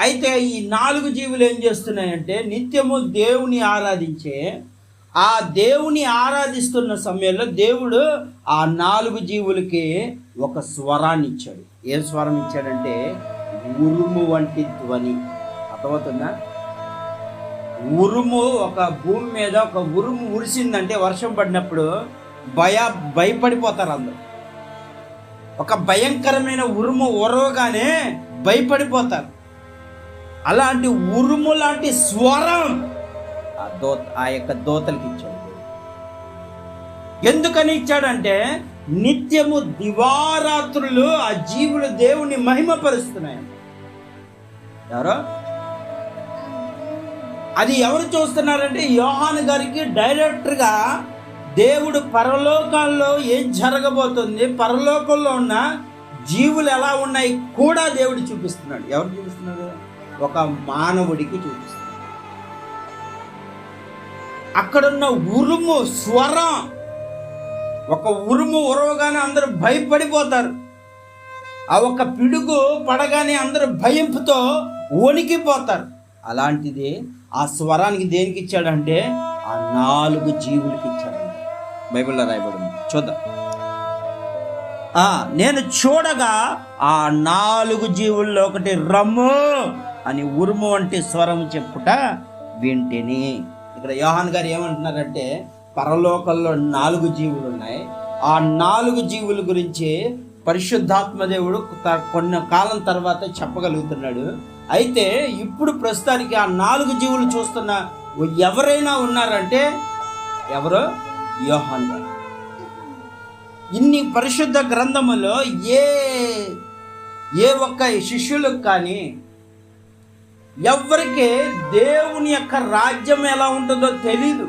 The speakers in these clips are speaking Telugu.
అయితే ఈ నాలుగు జీవులు ఏం చేస్తున్నాయంటే నిత్యము దేవుని ఆరాధించే ఆ దేవుని ఆరాధిస్తున్న సమయంలో దేవుడు ఆ నాలుగు జీవులకి ఒక స్వరాన్ని ఇచ్చాడు. ఏం స్వరం ఇచ్చాడంటే ఉరుము వంటి ధ్వని. అర్థమవుతుందా? ఉరుము ఒక భూమి మీద ఒక ఉరుము ఉరిసిందంటే వర్షం పడినప్పుడు భయ భయపడిపోతారు అందరూ. ఒక భయంకరమైన ఉరుము ఉరవగానే భయపడిపోతారు. అలాంటి ఉరుము లాంటి స్వరం ఆ దోత ఆ యొక్క దోతలకి ఇచ్చాడు. ఎందుకని ఇచ్చాడంటే నిత్యము దివారాత్రులు ఆ జీవులు దేవుని మహిమపరుస్తున్నాయి. ఎవరో? అది ఎవరు చూస్తున్నారంటే యోహాను గారికి డైరెక్టర్గా దేవుడు పరలోకాల్లో ఏం జరగబోతుంది పరలోకంలో ఉన్న జీవులు ఎలా ఉన్నాయి కూడా దేవుడు చూపిస్తున్నాడు. ఎవరు చూపిస్తున్నాడు? ఒక మానవుడికి చూపిస్తుంది. అక్కడున్న ఉరుము స్వరం ఒక ఉరుము ఉరవగానే అందరూ భయపడిపోతారు. ఆ ఒక పిడుగు పడగానే అందరూ భయంతో వణికిపోతారు. అలాంటిది ఆ స్వరానికి దేనికి ఇచ్చాడంటే ఆ నాలుగు జీవులకి ఇచ్చాడంట. బైబిల్లో రాయబడింది. చూద్దాం. నేను చూడగా ఆ నాలుగు జీవుల్లో ఒకటి రమ్ము. అని ఉరుము వంటి స్వరం చెప్పుట వింటిని. ఇక్కడ యోహాన్ గారు ఏమంటున్నారంటే పరలోకంలో నాలుగు జీవులు ఉన్నాయి. ఆ నాలుగు జీవుల గురించి పరిశుద్ధాత్మదేవుడు కొన్ని కాలం తర్వాత చెప్పగలుగుతున్నాడు. అయితే ఇప్పుడు ప్రస్తుతానికి ఆ నాలుగు జీవులు చూస్తున్న ఎవరైనా ఉన్నారంటే ఎవరో? యోహాన్ గారు. ఇన్ని పరిశుద్ధ గ్రంథములో ఏ ఏ ఒక్క శిష్యులకు కానీ ఎవ్వరికి దేవుని యొక్క రాజ్యం ఎలా ఉంటుందో తెలీదు.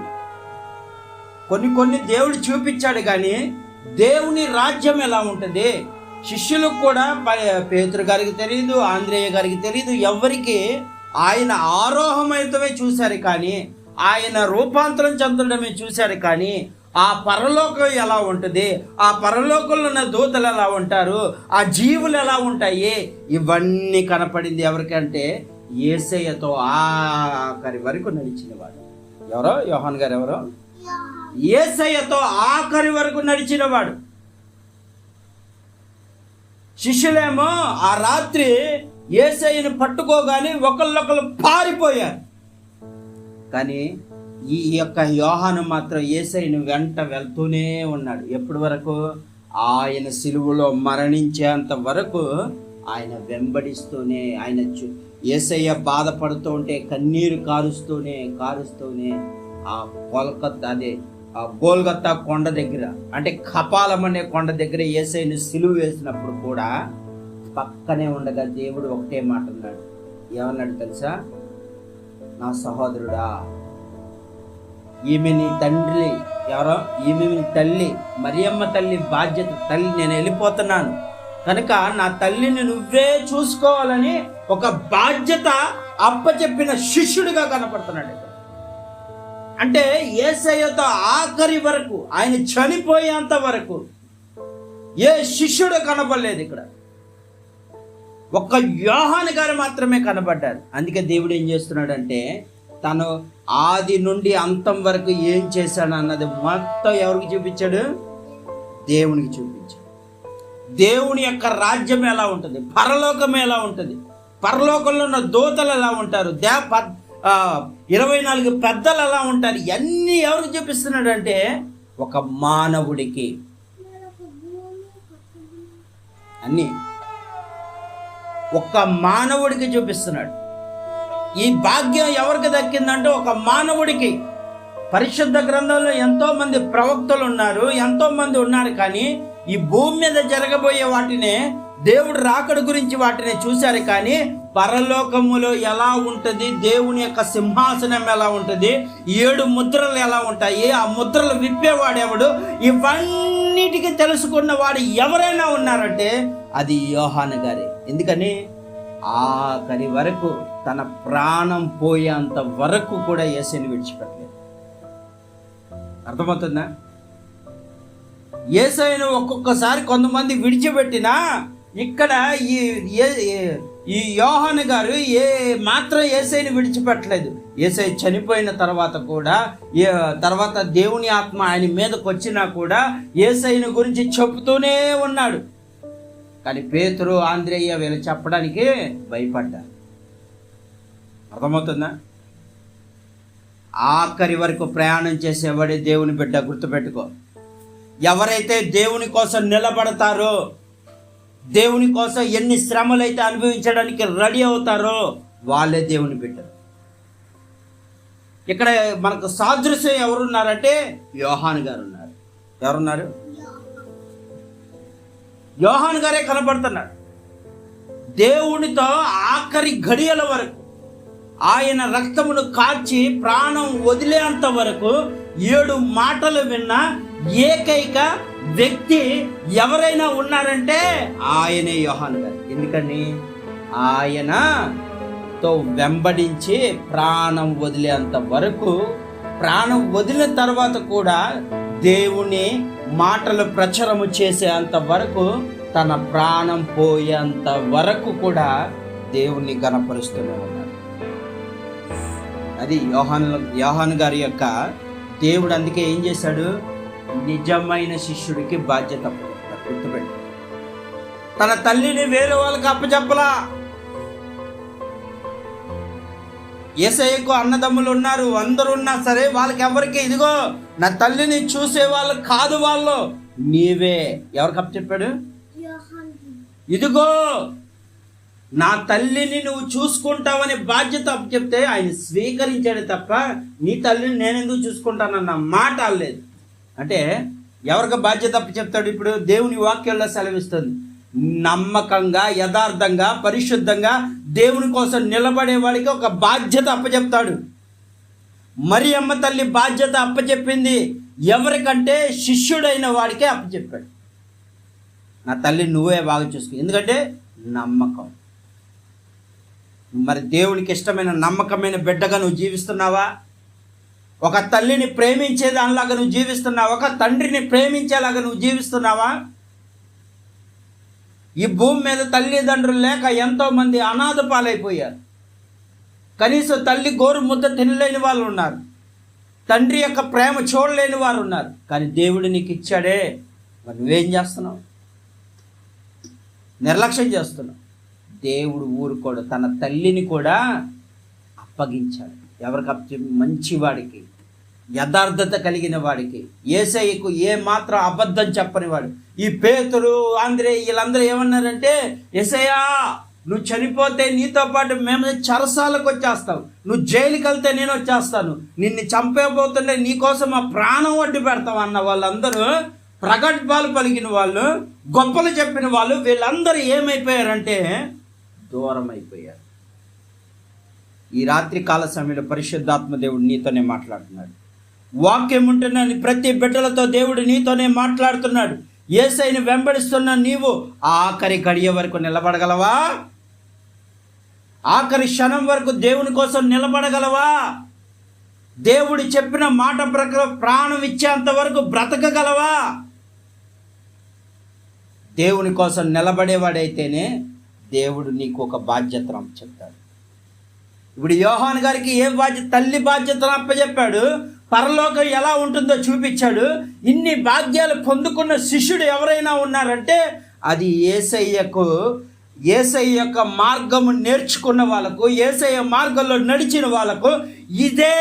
కొన్ని కొన్ని దేవుడు చూపించాడు కానీ దేవుని రాజ్యం ఎలా ఉంటుంది? శిష్యులకు కూడా పేతురు గారికి తెలియదు ఆంధ్రేయ గారికి తెలియదు ఎవరికి ఆయన ఆరోహమైతమే చూశారు కానీ ఆయన రూపాంతరం చెందడమే చూశారు కానీ ఆ పరలోకం ఎలా ఉంటుంది? ఆ పరలోకంలో ఉన్న దూతలు ఎలా ఉంటారు? ఆ జీవులు ఎలా ఉంటాయి? ఇవన్నీ కనపడింది ఎవరికంటే ఏసయ్యతో ఆఖరి వరకు నడిచినవాడు. ఎవరో? యోహాన్ గారు ఎవరో? ఏసయ్యతో ఆఖరి వరకు నడిచినవాడు. శిష్యులేమో ఆ రాత్రి ఏసయ్యను పట్టుకోగానే ఒకళ్ళొకళ్ళు పారిపోయారు. కానీ ఈ యొక్క యోహాను మాత్రం ఏసైను వెంట వెళ్తూనే ఉన్నాడు. ఎప్పటి వరకు? ఆయన సిలువలో మరణించేంత వరకు ఆయన వెంబడిస్తూనే ఆయన చూ ఏసయ్య బాధపడుతూ ఉంటే కన్నీరు కారుస్తూనే కారుస్తూనే ఆ కోల్కత్తా అదే ఆ గోల్గత్తా కొండ దగ్గర అంటే కపాలం అనే కొండ దగ్గర ఏసైని సిలువ వేసినప్పుడు కూడా పక్కనే ఉండగా దేవుడు ఒకటే మాట అన్నాడు. ఏమన్నాడు తెలుసా? నా సహోదరుడా ఈమె నీ తండ్రి ఎవరో? ఈమె నీ తల్లి మరియమ్మ తల్లి బాధ్యత తల్లి నేను వెళ్ళిపోతున్నాను. కనుక నా తల్లిని నువ్వే చూసుకోవాలని ఒక బాధ్యత అప్పచెప్పిన శిష్యుడిగా కనపడుతున్నాడు అంటే ఏసయ్యతో ఆఖరి వరకు ఆయన చనిపోయేంత వరకు ఏ శిష్యుడు కనపడలేదు ఇక్కడ. ఒక్క యోహాను గారు మాత్రమే కనబడ్డారు అందుకే దేవుడు ఏం చేస్తున్నాడంటే తను ఆది నుండి అంతం వరకు ఏం చేశాడు అన్నది మొత్తం ఎవరికి చూపించాడు? దేవునికి చూపించాడు. దేవుని యొక్క రాజ్యం ఎలా ఉంటుంది? పరలోకం ఎలా ఉంటుంది? పరలోకంలో ఉన్న దూతలు ఎలా ఉంటారు? దే ప- ఇరవై నాలుగు పెద్దలు ఎలా ఉంటారు? ఇవన్నీ ఎవరికి చూపిస్తున్నాడంటే ఒక మానవుడికి. అన్నీ. ఒక్క మానవుడికి చూపిస్తున్నాడు. ఈ భాగ్యం ఎవరికి దక్కిందంటే ఒక మానవుడికి. పరిశుద్ధ గ్రంథంలో ఎంతోమంది ప్రవక్తలు ఉన్నారు ఎంతోమంది ఉన్నారు కానీ ఈ భూమి మీద జరగబోయే వాటినే దేవుడు రాకడ గురించి వాటిని చూశారు కానీ పరలోకములో ఎలా ఉంటుంది? దేవుని యొక్క సింహాసనం ఎలా ఉంటుంది? ఏడు ముద్రలు ఎలా ఉంటాయి? ఆ ముద్రలు విప్పేవాడెవడు? ఇవన్నిటికీ తెలుసుకున్న వాడు ఎవరైనా ఉన్నారంటే అది యోహాను గారి. ఎందుకని? ఆఖరి వరకు తన ప్రాణం పోయేంత వరకు కూడా యేసుని విడిచిపెట్టలేదు. అర్థమవుతుందా? ఏసైను ఒక్కొక్కసారి కొంతమంది విడిచిపెట్టినా ఇక్కడ ఈ ఏ- ఈ యోహాన్ గారు ఏ మాత్రం ఏసైని విడిచిపెట్టలేదు. ఏసై చనిపోయిన తర్వాత కూడా ఏ తర్వాత దేవుని ఆత్మ ఆయన మీదకు వచ్చినా కూడా ఏసైని గురించి చెబుతూనే ఉన్నాడు. కానీ పేతురు ఆంధ్రేయ వీళ్ళు చెప్పడానికి భయపడ్డారు. అర్థమవుతుందా? ఆఖరి వరకు ప్రయాణం చేసేవాడే దేవుని బిడ్డ గుర్తుపెట్టుకో. ఎవరైతే దేవుని కోసం నిలబడతారో దేవుని కోసం ఎన్ని శ్రమలైతే అనుభవించడానికి రెడీ అవుతారో వాళ్ళే దేవుని బిడ్డ ఇక్కడ మనకు సాదృశ్యం ఎవరున్నారంటే యోహాన్ గారు ఉన్నారు. ఎవరున్నారు? యోహాన్ గారే కనబడుతున్నారు. దేవునితో ఆఖరి గడియల వరకు ఆయన రక్తమును కాచి ప్రాణం వదిలేంత వరకు ఏడు మాటలు విన్న ఏకైక వ్యక్తి ఎవరైనా ఉన్నారంటే ఆయనే యోహాన్ గారు. ఎందుకని? ఆయనతో వెంబడించి ప్రాణం వదిలేంత వరకు ప్రాణం వదిలిన తర్వాత కూడా దేవుని మాటలు ప్రచురము చేసేంత వరకు తన ప్రాణం పోయేంత వరకు కూడా దేవుణ్ణి గణపరుస్తూనే ఉన్నారు. అది యోహాన్ యోహాన్ గారి యొక్క దేవుడు అందుకే ఏం చేశాడు? నిజమైన శిష్యుడికి బాధ్యత. గుర్తుపెట్టు. తన తల్లిని వేరే వాళ్ళకి అప్పచెప్పలా. ఏసయ్యకు అన్నదమ్ములు ఉన్నారు అందరు ఉన్నా సరే వాళ్ళకి ఎవరికి ఇదిగో నా తల్లిని చూసే వాళ్ళు కాదు వాళ్ళు నీవే. ఎవరికి అప్పచెప్పాడు? ఇదిగో నా తల్లిని నువ్వు చూసుకుంటావనే బాధ్యత చెప్తే ఆయన స్వీకరించాడు తప్ప నీ తల్లిని నేను ఎందుకు చూసుకుంటానన్న మాట లేదు. అంటే ఎవరికి బాధ్యత చెప్తాడు ఇప్పుడు? దేవుని వాక్యంలో సెలవిస్తుంది. నమ్మకంగా యథార్థంగా పరిశుద్ధంగా దేవుని కోసం నిలబడే వాడికి ఒక బాధ్యత అప్పచెప్తాడు మరి అమ్మ తల్లి బాధ్యత అప్పచెప్పింది ఎవరికంటే శిష్యుడైన వాడికే అప్పచెప్పాడు నా తల్లి నువ్వే బాగా చూసుకో. ఎందుకంటే నమ్మకం. మరి దేవునికి ఇష్టమైన నమ్మకమైన బిడ్డగా నువ్వు జీవిస్తున్నావా? ఒక తల్లిని ప్రేమించే దానిలాగా నువ్వు జీవిస్తున్నావా? ఒక తండ్రిని ప్రేమించేలాగా నువ్వు జీవిస్తున్నావా? ఈ భూమి మీద తల్లిదండ్రులు లేక ఎంతోమంది అనాథ పాలైపోయారు. కనీసం తల్లి గోరు ముద్ద తినలేని వాళ్ళు ఉన్నారు. తండ్రి యొక్క ప్రేమ చూడలేని వారు ఉన్నారు. కానీ దేవుడు నీకు ఇచ్చాడే. మరి నువ్వేం చేస్తున్నావు? నిర్లక్ష్యం చేస్తున్నావు. దేవుడు ఊరుకోడు. తన తల్లిని కూడా అప్పగించాడు. ఎవరికి మంచివాడికి. యథార్థత కలిగిన వాడికి. ఏసఐకు ఏ మాత్రం అబద్ధం చెప్పని వాడు. ఈ పేతులు ఆంధ్రే వీళ్ళందరూ ఏమన్నారంటే ఎసయ్యా నువ్వు చనిపోతే నీతో పాటు మేము చరసాలకు వచ్చేస్తాం. నువ్వు జైలుకి వెళ్తే నేను వచ్చేస్తాను. నిన్ను చంపేపోతుంటే నీకోసం ఆ ప్రాణం వడ్డీ పెడతాం అన్న వాళ్ళందరూ ప్రగట్భాలు పలికిన వాళ్ళు గొప్పలు చెప్పిన వాళ్ళు వీళ్ళందరూ ఏమైపోయారంటే దూరం అయిపోయారు ఈ రాత్రి కాల సమయంలో పరిశుద్ధాత్మ దేవుడు నీతోనే మాట్లాడుతున్నాడు. వాక్యం ఉంటున్నాను ప్రతి బిడ్డలతో దేవుడు నీతోనే మాట్లాడుతున్నాడు. ఏసైని వెంబడిస్తున్న నీవు ఆఖరి గడియ వరకు నిలబడగలవా? ఆఖరి క్షణం వరకు దేవుని కోసం నిలబడగలవా? దేవుడు చెప్పిన మాట ప్రకారం ప్రాణం ఇచ్చేంత వరకు బ్రతకగలవా? దేవుని కోసం నిలబడేవాడైతేనే దేవుడు నీకు ఒక బాధ్యతను చెప్తాడు ఇప్పుడు యోహాన్ గారికి ఏ బాధ్యత తల్లి బాధ్యతను అప్పచెప్పాడు? పరలోకం ఎలా ఉంటుందో చూపించాడు. ఇన్ని భాగ్యాలు పొందుకున్న శిష్యుడు ఎవరైనా ఉన్నారంటే అది ఏసయ్యకు ఏసయ్య యొక్క మార్గము నేర్చుకున్న వాళ్ళకు ఏసయ్య మార్గంలో నడిచిన వాళ్ళకు ఇదే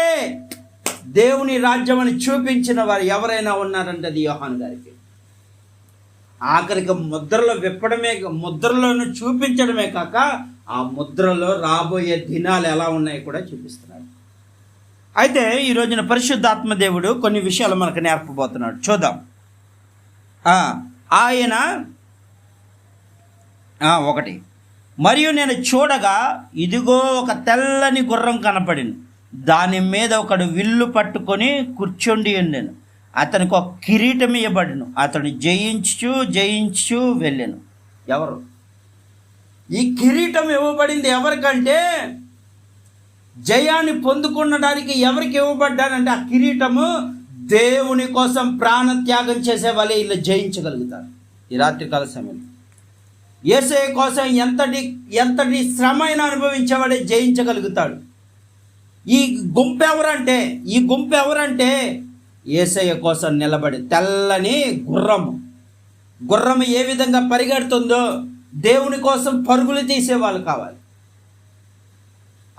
దేవుని రాజ్యం అని చూపించిన వారు ఎవరైనా ఉన్నారంటే అది యోహాన్ గారికి. ఆఖరికి ముద్రలో విప్పడమే ముద్రలను చూపించడమే కాక ఆ ముద్రలో రాబోయే దినాలు ఎలా ఉన్నాయో కూడా చూపిస్తున్నాడు. అయితే ఈ రోజున పరిశుద్ధాత్మ దేవుడు కొన్ని విషయాలు మనకు నేర్పబోతున్నాడు. చూద్దాం. ఆయన ఒకటి. మరియు నేను చూడగా ఇదిగో ఒక తెల్లని గుర్రం కనపడింది. దాని మీద ఒకడు విల్లు పట్టుకొని కూర్చొండి ఉండాను. అతనికి ఒక కిరీటం ఇవ్వబడిను అతడు జయించు జయించు వెళ్ళాను. ఎవరు? ఈ కిరీటం ఇవ్వబడింది ఎవరికంటే జయాన్ని పొందుకునడానికి ఎవరికి ఇవ్వబడ్డానంటే ఆ కిరీటము దేవుని కోసం ప్రాణ త్యాగం చేసే వాళ్ళే ఇలా జయించగలుగుతారు. ఈ రాత్రికాల సమయంలో. ఏసఐ కోసం ఎంతటి ఎంతటి శ్రమ అయినా అనుభవించేవాడే జయించగలుగుతాడు. ఈ గుంపు ఎవరంటే ఈ గుంపు ఎవరంటే ఏసయ్య కోసం నిలబడి తెల్లని గుర్రము గుర్రం ఏ విధంగా పరిగెడుతుందో దేవుని కోసం పరుగులు తీసేవాళ్ళు కావాలి.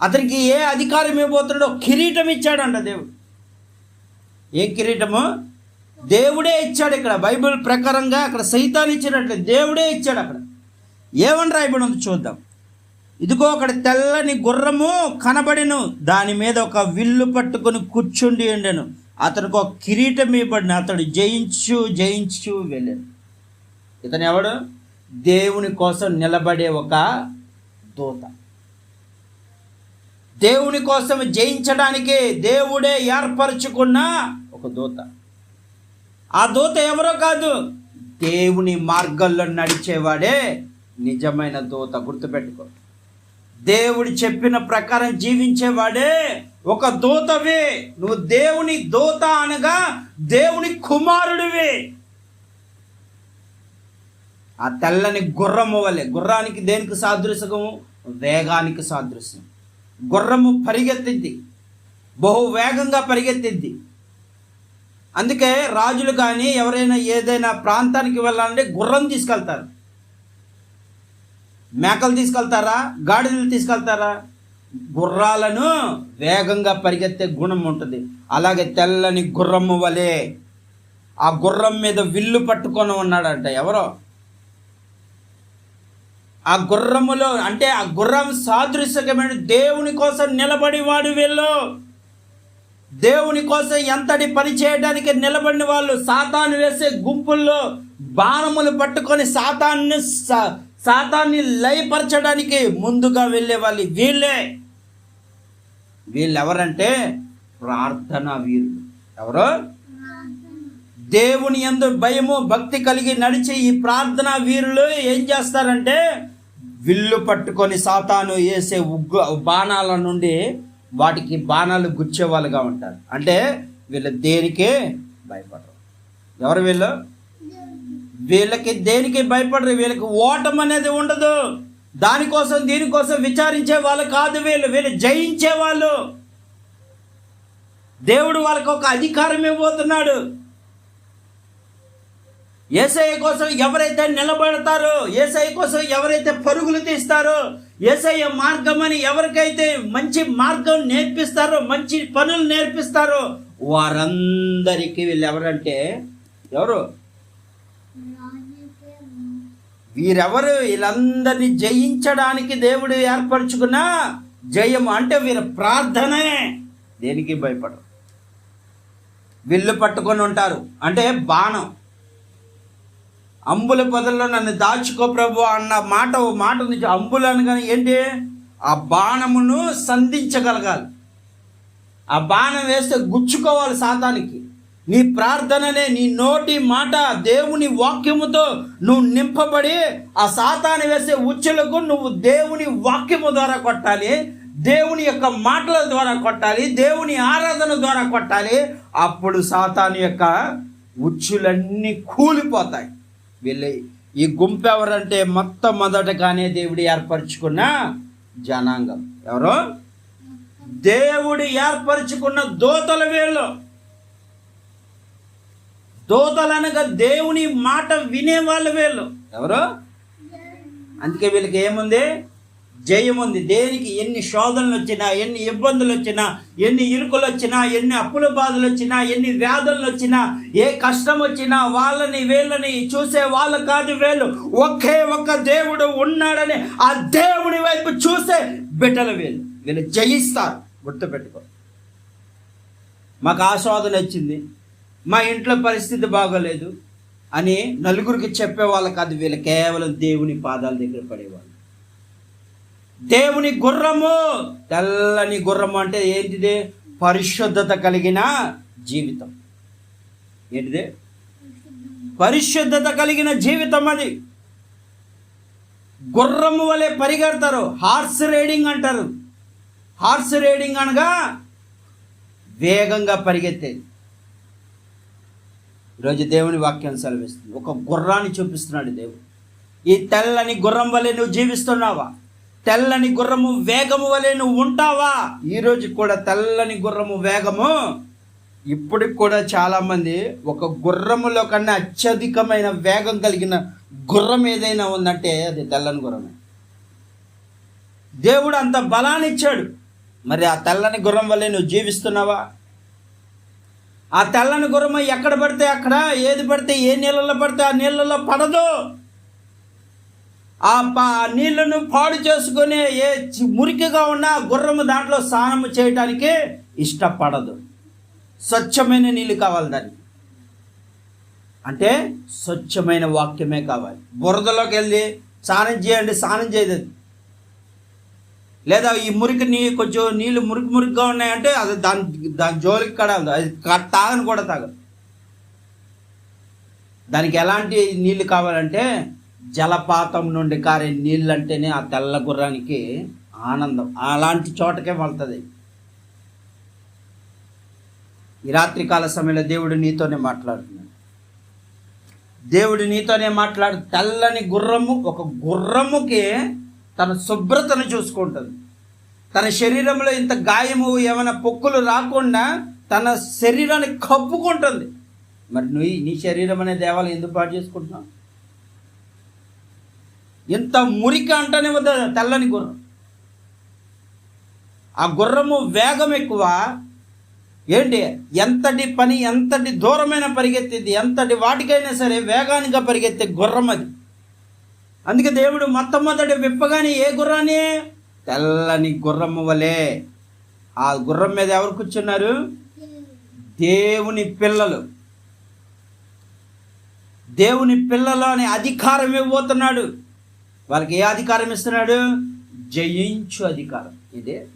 అతనికి ఏ అధికారం ఇవ్వబోతున్నాడో కిరీటం ఇచ్చాడంట దేవుడు. ఏ కిరీటము? దేవుడే ఇచ్చాడు ఇక్కడ. బైబిల్ ప్రకారంగా అక్కడ సైతాన్ని ఇచ్చినట్లు దేవుడే ఇచ్చాడు అక్కడ. ఏమని రాయబడి ఉంది చూద్దాం. ఇదిగో అక్కడ తెల్లని గుర్రము కనబడిను. దాని మీద ఒక విల్లు పట్టుకొని కూర్చుండి ఉండెను. అతనికి ఒక కిరీటం ఇవ్వబడిన అతడు జయించు జయించు వెళ్ళాను. ఇతను ఎవడు? దేవుని కోసం నిలబడే ఒక దూత. దేవుని కోసం జయించడానికి దేవుడే ఏర్పరచుకున్న ఒక దూత. ఆ దూత ఎవరో కాదు దేవుని మార్గంలో నడిచేవాడే నిజమైన దూత గుర్తుపెట్టుకో. దేవుడు చెప్పిన ప్రకారం జీవించేవాడే ఒక దూతవి. నువ్వు దేవుని దూత అనగా దేవుని కుమారుడివి. ఆ తెల్లని గుర్రము వలె గుర్రానికి దేనికి సాదృశకము వేగానికి సాదృశ్యం. గుర్రము పరిగెత్తింది. బహు వేగంగా పరిగెత్తింది. అందుకే రాజులు కానీ ఎవరైనా ఏదైనా ప్రాంతానికి వెళ్ళాలంటే గుర్రం తీసుకెళ్తారు. మేకలు తీసుకెళ్తారా? గాడిదలు తీసుకెళ్తారా? గుర్రాలను వేగంగా పరిగెత్తే గుణం ఉంటుంది. అలాగే తెల్లని గుర్రము వలె ఆ గుర్రం మీద విల్లు పట్టుకొని ఉన్నాడంట ఎవరో? ఆ గుర్రములో అంటే ఆ గుర్రం సాదృశ్యమైన దేవుని కోసం నిలబడి వాడు వీళ్ళు. దేవుని కోసం ఎంతటి పని చేయడానికి నిలబడిన వాళ్ళు? సాతాను వేసే గుంపుల్లో బాణములు పట్టుకొని సాతాన్ని సా- సాతాన్ని లయపరచడానికి ముందుగా వెళ్ళే వాళ్ళు వీళ్ళే. వీళ్ళు ఎవరంటే ప్రార్థన వీరులు. ఎవరు? దేవుని ఎందు భయము భక్తి కలిగి నడిచే ఈ ప్రార్థనా వీరులు ఏం చేస్తారంటే విల్లు పట్టుకొని సాతాను వేసే ఉగ్గు బాణాల నుండి వాటికి బాణాలు గుచ్చే వాళ్ళుగా ఉంటారు. అంటే వీళ్ళు దేనికే భయపడరు. ఎవరు వీళ్ళు? వీళ్ళకి దేనికి భయపడరు? వీళ్ళకి ఓటం అనేది ఉండదు. దానికోసం దీనికోసం విచారించే వాళ్ళు కాదు వీళ్ళు. వీళ్ళు జయించే వాళ్ళు. దేవుడు వాళ్ళకి ఒక అధికారం ఇవ్వబోతున్నాడు. ఏసఐ కోసం ఎవరైతే నిలబడతారో ఏసఐ కోసం ఎవరైతే పరుగులు తీస్తారో ఏసఐ మార్గం అని ఎవరికైతే మంచి మార్గం నేర్పిస్తారో మంచి పనులు నేర్పిస్తారో వారందరికీ వీళ్ళు ఎవరంటే ఎవరు? వీరెవరు? వీళ్ళందరినీ జయించడానికి దేవుడు ఏర్పరచుకున్న జయం అంటే వీరి ప్రార్థనే. దేనికి భయపడరు? విల్లు పట్టుకొని ఉంటారు. అంటే బాణం. అంబుల పొదల్లో నన్ను దాచుకో ప్రభు అన్న మాట ఓ మాట ఉంది. అంబులు అనగానే ఏంటి? ఆ బాణమును సంధించగలగాలి. ఆ బాణం వేస్తే గుచ్చుకోవాలి సాతానికి. నీ ప్రార్థననే నీ నోటి మాట దేవుని వాక్యముతో నువ్వు నింపబడి ఆ సాతాను వేసే ఉచ్చులకు నువ్వు దేవుని వాక్యము ద్వారా కొట్టాలి దేవుని యొక్క మాటల ద్వారా కొట్టాలి దేవుని ఆరాధన ద్వారా కొట్టాలి. అప్పుడు సాతాను యొక్క ఉచ్చులన్నీ కూలిపోతాయి. వీళ్ళు ఈ గుంపు ఎవరంటే మొట్టమొదటగానే దేవుడు ఏర్పరచుకున్న జనాంగం. ఎవరు? దేవుడు ఏర్పరచుకున్న దోతల వీళ్ళు దోతలనగా దేవుని మాట వినే వాళ్ళు వీళ్ళు ఎవరు? అందుకే వీళ్ళకి ఏముంది? జయముంది. ఉంది దేనికి ఎన్ని శోధనలు వచ్చినా ఎన్ని ఇబ్బందులు వచ్చినా ఎన్ని ఇరుకులు వచ్చినా ఎన్ని అప్పుల బాధలు వచ్చినా ఎన్ని వ్యాధులు వచ్చినా ఏ కష్టం వచ్చినా వాళ్ళని వీళ్ళని చూసే వాళ్ళు కాదు వీళ్ళు. ఒకే ఒక్క దేవుడు ఉన్నాడని ఆ దేవుడి వైపు చూసే బిడ్డలు వీళ్ళు. వీళ్ళు జయిస్తారు. గుర్తుపెట్టుకో. మాకు ఆ వచ్చింది. మా ఇంట్లో పరిస్థితి బాగోలేదు అని నలుగురికి చెప్పే వాళ్ళ కాదు వీళ్ళు. కేవలం దేవుని పాదాల దగ్గర పడేవాళ్ళు. దేవుని గుర్రము. తెల్లని గుర్రము అంటే ఏంటిది? పరిశుద్ధత కలిగిన జీవితం. ఏంటిది? పరిశుద్ధత కలిగిన జీవితం అది. గుర్రము వలె పరిగెడతారు. హార్స్ రైడింగ్ అంటారు. హార్స్ రైడింగ్ అనగా వేగంగా పరిగెత్తేది. ఈరోజు దేవుని వాక్యం సెలవిస్తుంది. ఒక గుర్రాన్ని చూపిస్తున్నాడు దేవుడు. ఈ తెల్లని గుర్రం వలె నువ్వు జీవిస్తున్నావా? తెల్లని గుర్రము వేగము వలె నువ్వు ఉంటావా? ఈరోజు కూడా తెల్లని గుర్రము వేగము. ఇప్పటికి కూడా చాలామంది ఒక గుర్రములో కన్నా అత్యధికమైన వేగం కలిగిన గుర్రం ఏదైనా ఉందంటే అది తెల్లని గుర్రమే. దేవుడు అంత బలాన్ని ఇచ్చాడు. మరి ఆ తెల్లని గుర్రం వల్లే నువ్వు జీవిస్తున్నావా? ఆ తెల్లని గుర్రం ఎక్కడ పడితే అక్కడ ఏది పడితే ఏ నీళ్ళలో పడితే ఆ నీళ్ళలో పడదు. ఆ పా నీళ్ళను పాడు చేసుకునే ఏ మురికిగా ఉన్న గుర్రము దాంట్లో స్నానము చేయడానికి ఇష్టపడదు. స్వచ్ఛమైన నీళ్ళు కావాలి దానికి. అంటే స్వచ్ఛమైన వాక్యమే కావాలి. బురదలోకి వెళ్ళి స్నానం చేయండి స్నానం చేయదు. లేదా ఈ మురికి నీ కొంచెం నీళ్ళు మురికి మురికిగా ఉన్నాయంటే అది దాని దాని జోలికి కడదు అది తాగని కూడా తాగదు. దానికి ఎలాంటి నీళ్ళు కావాలంటే జలపాతం నుండి కారే నీళ్ళంటేనే ఆ తెల్ల గుర్రానికి ఆనందం. అలాంటి చోటకే వెళ్తుంది. ఈ రాత్రికాల సమయంలో దేవుడు నీతోనే మాట్లాడుతున్నాడు. దేవుడు నీతోనే మాట్లాడు తెల్లని గుర్రము ఒక గుర్రముకి తన శుభ్రతను చూసుకుంటుంది. తన శరీరంలో ఇంత గాయము ఏమైనా పొక్కులు రాకుండా తన శరీరాన్ని కప్పుకుంటుంది. మరి నువ్వు నీ శరీరం అనే దేవాలయం ఎందుకు పాటు చేసుకుంటున్నావు? ఇంత మురికి అంటనే వద్ద తెల్లని గుర్రం. ఆ గుర్రము వేగం ఎక్కువ. ఏంటి? ఎంతటి పని ఎంతటి దూరమైన పరిగెత్తేది ఎంతటి వాటికైనా సరే వేగానిగా పరిగెత్తే గుర్రం అది. అందుకే దేవుడు మొట్టమొదటి విప్పగానే ఏ గుర్రాన్ని? తెల్లని గుర్రము వలె. ఆ గుర్రం మీద ఎవరు కూర్చున్నారు? దేవుని పిల్లలు. దేవుని పిల్లలు అనే అధికారం ఇవ్వబోతున్నాడు. వాళ్ళకి ఏ అధికారం ఇస్తున్నాడు? జయించు అధికారం. ఇదే.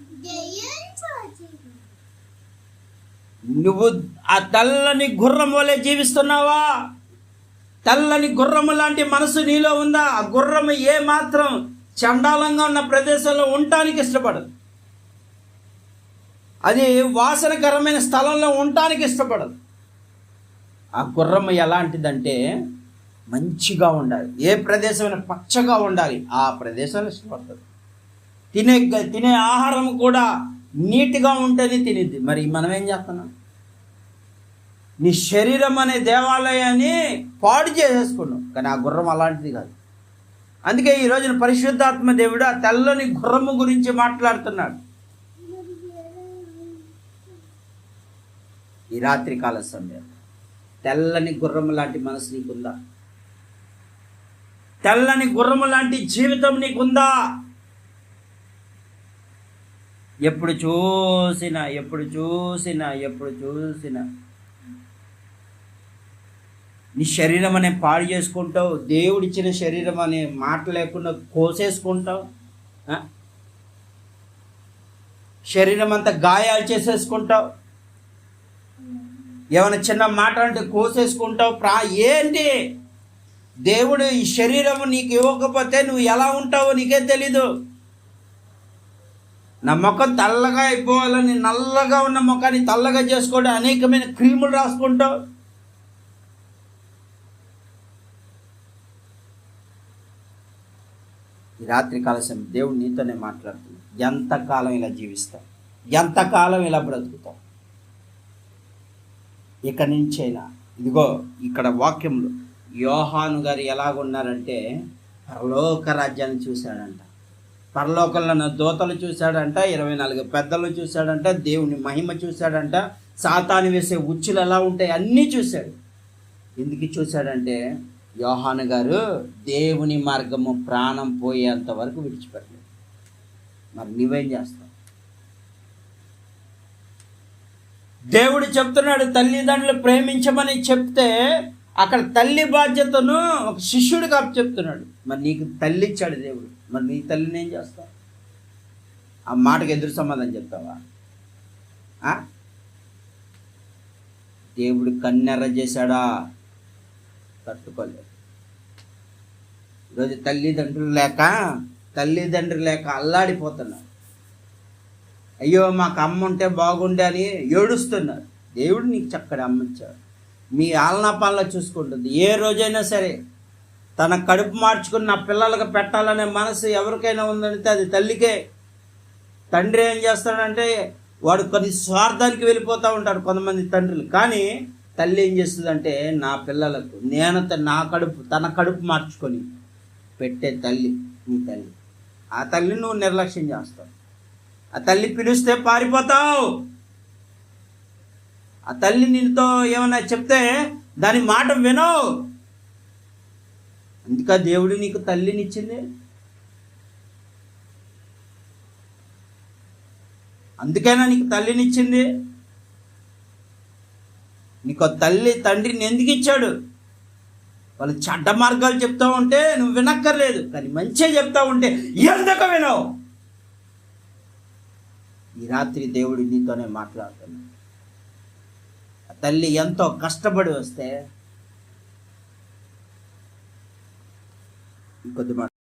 నువ్వు ఆ తెల్లని గుర్రం వలె జీవిస్తున్నావా? తెల్లని గుర్రము లాంటి మనసు నీలో ఉందా? ఆ గుర్రము ఏ మాత్రం చండాలంగా ఉన్న ప్రదేశంలో ఉండటానికి ఇష్టపడదు. అది వాసనకరమైన స్థలంలో ఉండటానికి ఇష్టపడదు. ఆ గుర్రము ఎలాంటిదంటే మంచిగా ఉండాలి. ఏ ప్రదేశమైనా పచ్చగా ఉండాలి. ఆ ప్రదేశంలో ఇష్టపడతారు తినే తినే ఆహారం కూడా నీట్గా ఉంటేనే తినేది మరి మనం ఏం చేస్తున్నాం? నీ శరీరం అనే దేవాలయాన్ని పాడు చేసేసుకున్నాం. కానీ ఆ గుర్రం అలాంటిది కాదు. అందుకే ఈ రోజున పరిశుద్ధాత్మ దేవుడు ఆ తెల్లని గుర్రము గురించి మాట్లాడుతున్నాడు. ఈ రాత్రి కాల సమయం తెల్లని గుర్రము లాంటి మనసు నీకుందా? తెల్లని గుర్రము లాంటి జీవితం నీకుందా? ఎప్పుడు చూసినా ఎప్పుడు చూసినా ఎప్పుడు చూసినా. నీ శరీరం అనే పాడు చేసుకుంటావు దేవుడిచ్చిన శరీరం అనే మాట లేకుండా కోసేసుకుంటావు శరీరం అంతా గాయాలు చేసేసుకుంటావు. ఏమైనా చిన్న మాట అంటే కోసేసుకుంటావు ప్రా ఏంటి? దేవుడు ఈ శరీరం నీకు ఇవ్వకపోతే నువ్వు ఎలా ఉంటావో నీకే తెలీదు. నా ముఖం తెల్లగా అయిపోవాలని నల్లగా ఉన్న ముఖాన్ని తెల్లగా చేసుకోవడం అనేకమైన క్రీములు రాసుకుంటావు ఈ రాత్రి కాల సమయం దేవుడు నీతోనే మాట్లాడుతుంది ఎంతకాలం ఇలా జీవిస్తావు? ఎంతకాలం ఇలా బ్రతుకుతావు? ఇక నుంచైనా ఇదిగో ఇక్కడ వాక్యంలో యోహాను గారు ఎలాగున్నారంటే పరలోక రాజ్యాన్ని చూశాడంట. పరలోకంలో ఉన్న దూతలు చూశాడంట ఇరవై నాలుగు పెద్దలు చూశాడంట దేవుని మహిమ చూశాడంట సాతాను వేసే ఉచ్చులు ఎలా ఉంటాయి అన్నీ చూశాడు. ఎందుకు చూశాడంటే యోహాను గారు దేవుని మార్గము ప్రాణం పోయేంత వరకు విడిచిపెట్టలేదు. మరి నువ్వేం చేస్తావు? దేవుడు చెప్తున్నాడు తల్లిదండ్రులు ప్రేమించమని చెప్తే అక్కడ తల్లి బాధ్యతను ఒక శిష్యుడికి అప్పు చెప్తున్నాడు. మరి నీకు తల్లి ఇచ్చాడు దేవుడు. మరి నీ తల్లిని ఏం చేస్తావు? ఆ మాటకు ఎదురు సమాధానం చెప్తావా? దేవుడు కన్నెర్ర చేశాడా? తట్టుకోలేదు. ఈరోజు తల్లిదండ్రులు లేక తల్లిదండ్రులు లేక అల్లాడిపోతున్నారు. అయ్యో మాకు అమ్మ ఉంటే బాగుండే అని ఏడుస్తున్నారు. దేవుడు నీకు చక్కటి అమ్మ ఇచ్చాడు మీ ఆలనా పాలన చూసుకుంటుంది. ఏ రోజైనా సరే తన కడుపు మార్చుకుని నా పిల్లలకు పెట్టాలనే మనసు ఎవరికైనా ఉందంటే అది తల్లికే. తండ్రి ఏం చేస్తాడంటే వాడు కొన్ని స్వార్థానికి వెళ్ళిపోతూ ఉంటాడు కొంతమంది తండ్రులు. కానీ తల్లి ఏం చేస్తుందంటే నా పిల్లలకు నేను నా కడుపు తన కడుపు మార్చుకొని పెట్టే తల్లి నీ తల్లి. ఆ తల్లిని నువ్వు నిర్లక్ష్యం చేస్తావు. ఆ తల్లి పిలిస్తే పారిపోతావు. ఆ తల్లి నీతో ఏమైనా చెప్తే దాని మాట వినవు అందుకే దేవుడు నీకు తల్లినిచ్చింది. అందుకైనా నీకు తల్లినిచ్చింది. నీకు ఆ తల్లి తండ్రిని ఎందుకు ఇచ్చాడు? వాళ్ళు చెడ్డ మార్గాలు చెప్తా ఉంటే నువ్వు వినక్కర్లేదు కానీ మంచిగా చెప్తా ఉంటే ఎందుకు వినవు? ఈ రాత్రి దేవుడు నీతోనే మాట్లాడుతున్నాడు. తల్లి ఎంతో కష్టపడి వస్తే ఇంకొద్ది